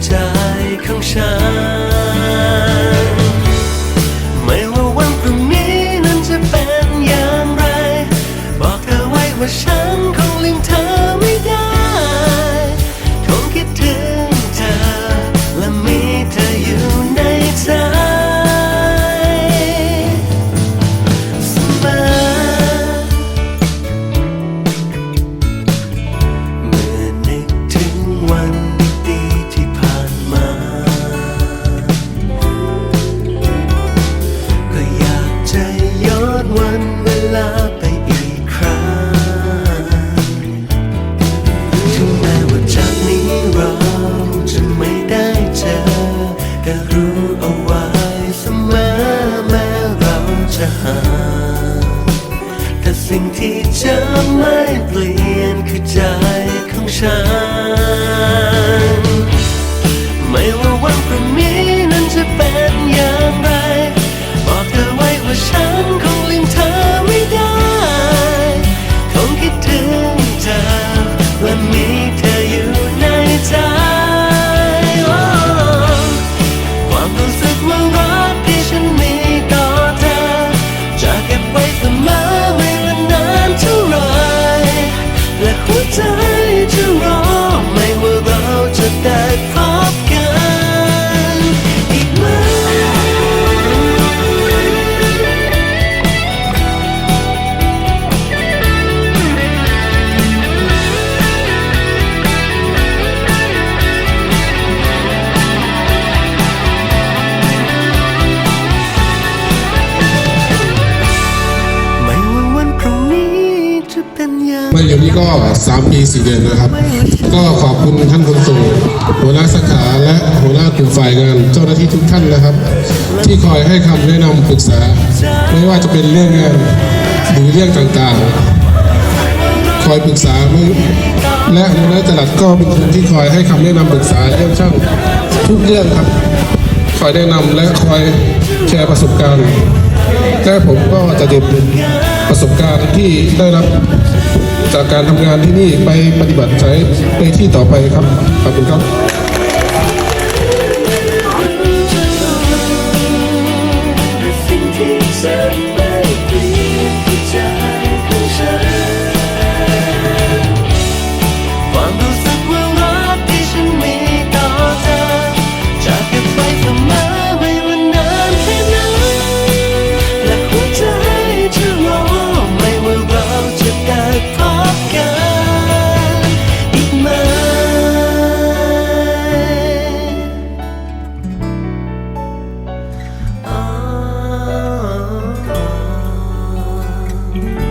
在炕上。 ไม่เปลี่ยนคือใจของฉัน ไม่ว่าวันพรุ่งนี้นั้นจะเป็นอย่างไร บอกเธอไว้ว่าฉันคงลืมเธอไม่ได้ คงคิดถึงเธอและ ก็ 3 ปี 4 เดือนนะครับ ก็ขอบคุณท่านคนส่งหัวหน้าสาขาและหัวหน้ากลุ่มฝ่ายงานเจ้าหน้าที่ทุกท่านนะครับ ที่คอยให้คำแนะนำปรึกษา ไม่ว่าจะเป็นเรื่องงานหรือเรื่องต่างๆ คอยปรึกษาและหัวหน้าตลาดก็เป็นคนที่คอยให้คำแนะนำปรึกษาเรื่องช่างทุกเรื่องครับ คอยแนะนำและคอยแชร์ประสบการณ์และผมก็จะเด็ดประสบการณ์ที่ได้รับ จากการทำงานที่นี่ไปปฏิบัติใช้ในที่ต่อไปครับ ขอบคุณครับสิ่งที่ฉัน you